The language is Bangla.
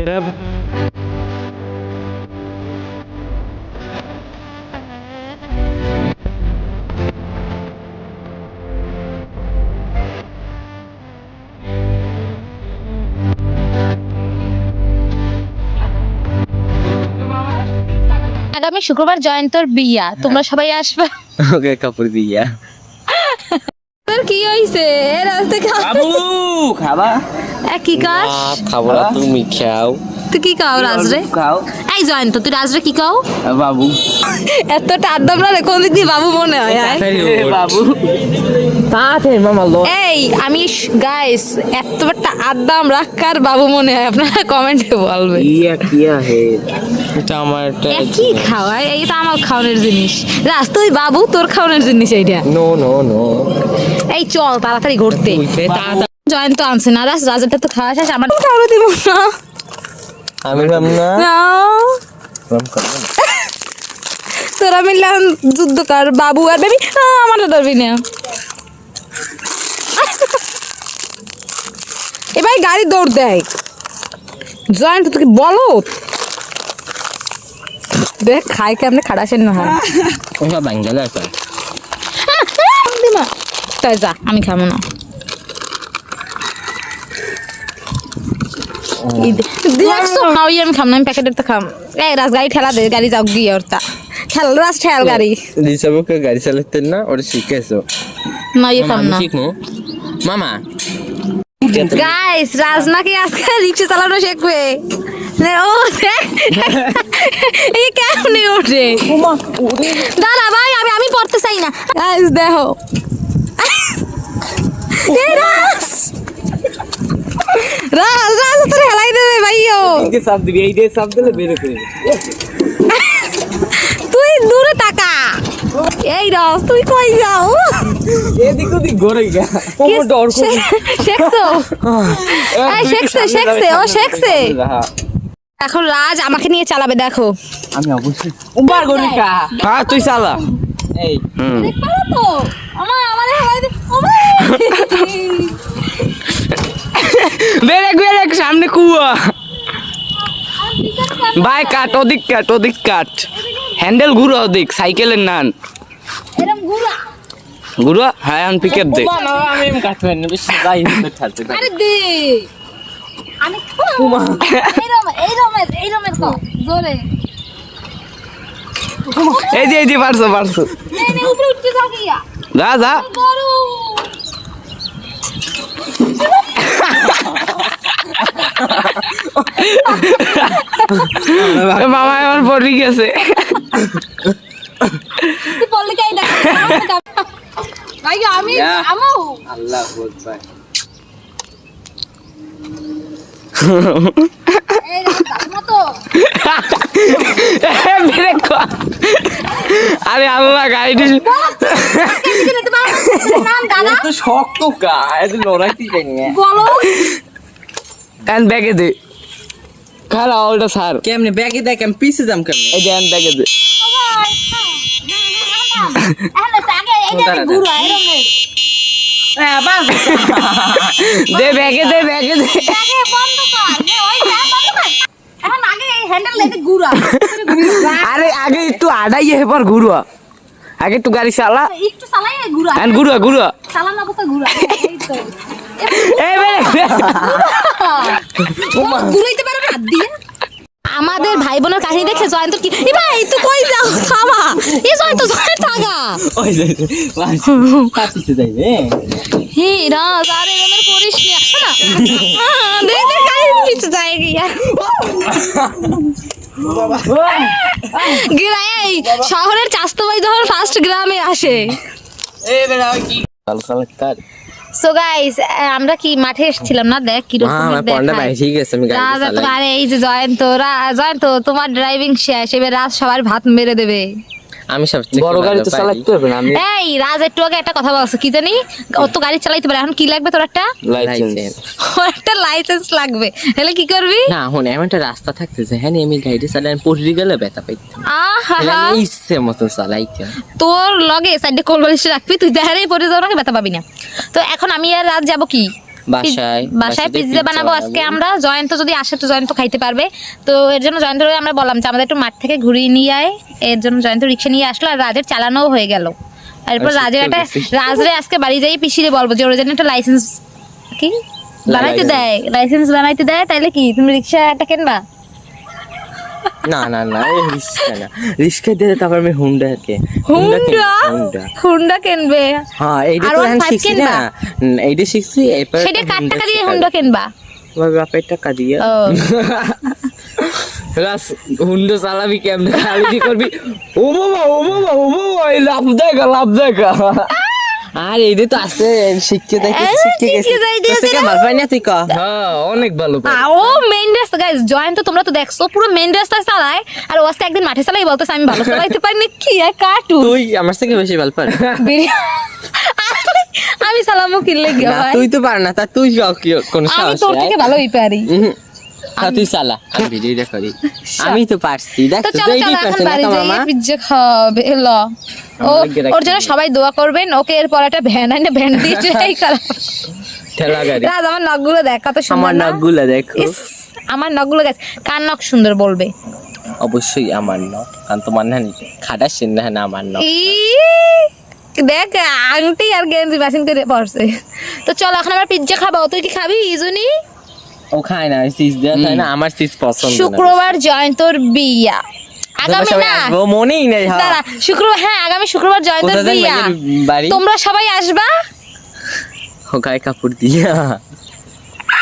এরা আগামী শুক্রবার জয়ন্তর বিয়া তোমরা সবাই আসবে। ওকে কাপড় দিয়া। তোর কি হইছে? রাস্তা বাবু খাবা। কি কাজ? খাব না তুমি খাও। তুই কি খাও রাজরে? খাও। এই জয়ন্ত তুই রাজরে কি খাও? বাবু। এতটা আমরা কোন দিক দিয়ে বাবু মনে হয়? বাবু। তাতে মামা লো এই আমি গাইস এতটা বাবু মনে হয়? আপনারা কমেন্টে বলবেন কিয়া হে? এটা আমার একটা কি খাওয়ায় এই তো আমার খাওয়ানোর জিনিস। রাজ তুই বাবু তোর খাওয়ানোর জিনিস এইটা। নো নো নো এই চল তাড়াতাড়ি ঘুরতে। তাড়াতাড়ি জয়ন্ত আনছে না। রাজ রাজারটা তো খাওয়া শেষ আমার খাওয়া দিব না। আমি ভাব না। তোরা মিললাম যুদ্ধ কর বাবু আর বেবি। আমার ধরবি না। এবার গাড়ি দৌড় দেয়। জয়ন্ত তোকে বলো। দেখ খাই কেমনে খাড়াসেন না হয়। ওটা বাঙ্গালা আছে। তাই যা আমি খাব না। দেখছ না ওই আমি খাম না আমি প্যাকেটের তো খাম। এই রাজ গাড়ি ঠেলা দে গাড়ি যাও গিয়ে ওর তা ঠেল রাজ ঠেল গাড়ি। দিশাবুকে গাড়ি চালাতে না ওটা শিখেছো না ইয়ে খাম না। শিখমু। মামা। গাইস রাজ নাকি আজকে রিক্সা চালানো শিখবে? নে, ও। এই কেমনে ওঠে? দাঁড়া ভাই আমি আমি পড়তে চাই না। গাইস দেখো। রাজ রাজ তোর হেলাই দেবে ভাইও। এদিকে সাপ দিবি এই দিয়ে সাপ দিলে বের করে তুই দূরে টাকা এই রাজ তুই কই যাও? এদিক ওদিক ঘরে গা শেখছো? এই শেখছে শেখছে ও শেখছে। এখন রাজ আমাকে নিয়ে চালাবে দেখো। আমি অবশ্যই। গরিকা হ্যাঁ তুই চালা। এই। দেখো তো? আমার আমার হেলাই দে বেরেক বেরেক সামনে কুয়া। ভাই কাট ওদিক কাট ওদিক কাট। হ্যান্ডেল ঘুরো ওদিক সাইকেলের নান। ঘুরো। হ্যাঁ আন পিক আপ দে। আমি এই যে এই যে পারছ পারছ। যা যা। মামা আমার পড়ে গেছে। আমি আমু। আল্লাহ। আরে আল্লাহ গাড়িটি শক্ত কা এত লড়াইতে ব্যাগে দে। খালা ওটা স্যার কেমনে ব্যাগে দেখ আমি পিছে যাম কেমনে? এই এন্ড ব্যাগে দে। এরমের দে ব্যাগে দে ব্যাগে দে আগে বন্ধ কর নে ওই ফ্যান বন্ধ কর এখন আগে এই হ্যান্ডেল লেতে গুড়া আরে আগে একটু আড়াই এবার ঘুরো আগে একটু গাড়ি চালা। একটু চালাই গুড়া এন্ড ঘুরো ঘুরো চালানো কথা গুড়া এই তো এই ব্রেক ঘুরাইতে পারো হাত দিয়ে? আমাদের ভাই বোনের কাহিনী দেখে জয়ন্ত কি এ ভাই তুই কই যাও? থামা। এ জয়ন্ত জয় থাকা। ওই যে পিছে যাইবে হে রাজ আরে এরমের করিস না। না। দেখ দেখ কাহিনী পিছে যায় গিয়া। গ্রামে এই শহরের চাস্তো ভাই যখন ফার্স্ট গ্রামে আসে। এই বেড়া কি? চালা কার সো গাইস আমরা কি মাঠে এসেছিলাম না? দেখ কি রকম আমার ঠিক আছে আমি গাড়ি আরে এই যে জয়ন্ত জয়ন্ত তোমার ড্রাইভিং শেষ এবার রাজ সবার ভাত মেরে দেবে। আমি সব বড় গাড়ি তো চালাতে পারবে না আমি এই রাজ একটু আগে একটা কথা বলছো কি জানি? ও তো গাড়ি চালাইতে পারে এখন কি লাগবে তোর একটা? লাইসেন্স একটা লাইসেন্স লাগবে। তাহলে কি করবি? না এখন এমন একটা রাস্তা থাকতেছে হ্যাঁ আমি গাড়ি চালাই পড়ে গেলে ব্যথা পাইতাম। আহা। ইচ্ছে মতো চালাইতাম। তোর লগে সাইডে কোল বালিশ রাখবি তুই দেহারেই পরে যাও নাকি ব্যথা পাবি না। তো এখন আমি আর রাত যাব কি? বাসায় বাসায় পিৎজা বানাবো আজকে আমরা। জয়ন্ত যদি আসে তো জয়ন্ত খাইতে পারবে। তো এর জন্য জয়ন্ত আমরা বললাম যে আমাদের একটু মাঠ থেকে ঘুরিয়ে নিয়ে আয়। এর জন্য জয়ন্ত রিক্সা নিয়ে আসলো আর রাজের চালানোও হয়ে গেল। এরপর রাজের একটা। রাজরে আজকে বাড়ি যাই পিসিরে বলব যে ওর জন্য একটা লাইসেন্স কি? বানাইতে দেয়। লাইসেন্স বানাইতে দেয় তাইলে কি? তুমি রিক্সা একটা কিনবা? না না না এই রিস্কা না। রিস্কা দিলে তারপর আমি হুন্ডা কে হুন্ডা হুন্ডা কিনবে? হ্যাঁ এইটা তো এখন শিখছি? না। এইটা শিখছি এরপর সেটা কার টাকা দিয়ে হুন্ডা কিনবা? আমার বাপের টাকা দিয়ে। রাস হুন্ডো চালাবি কেমনে? খালি কি করবি? ও বাবা ও বাবা ও বাবা এই লাভ দেখা লাভ দেখা। আর তো আছে শিখতে দেখে এই, শিখতে গেছি। শিখতে যাই দিয়েছে তো সেটা না? ভালো পাই না তুই ক। হ্যাঁ অনেক ভালো ও মেইন রাস্তা গাইস জয়েন তো তোমরা তো দেখছ পুরো মেইন রাস্তায় চালায়। আর ও আজকে একদিন মাঠে চালাই বলতেছে আমি ভালো চালাইতে পারি না। কি আর কাটু তুই আমার থেকে বেশি ভালো পার আমি চালামো কিনলে গিয়ে ভাই তুই তো পার না তা তুই আমি তোর থেকে ভালোই পারি। তুই চালা। আমি ভিডিওটা করি আমি তো পারছি দেখ তো তো চলো চলো এখন বাড়ি যাই পিজ্জা খাবে ল ও। ওর জন্য সবাই দোয়া করবেন। ওকে এরপর একটা ভ্যান আইনে ভ্যান দিয়ে এই খারাপ। ঠেলা গাড়ি। রাজ আমার নখগুলো দেখ কত সুন্দর আমার নখগুলো দেখো। আমার নখগুলো গেছে কার নখ সুন্দর বলবে? অবশ্যই আমার নখ। কারণ তোমার না নি খাটাস না আমার নখ। দেখ আংটি আর গেঞ্জি ম্যাচিং করে পড়ছে তো চল এখন আবার পিজ্জা খাব। তুই কি খাবি ইজুনি? ও খায় না সিজ দেওয়া না আমার সিজ পছন্দ না। শুক্রবার জয়ন্তর বিয়া। আগামী না। মনেই নেই হ্যাঁ। শুক্রবার হ্যাঁ আগামী শুক্রবার জয়দেব বিয়া তোমরা সবাই আসবা। গায়ে কাপড় দিয়া।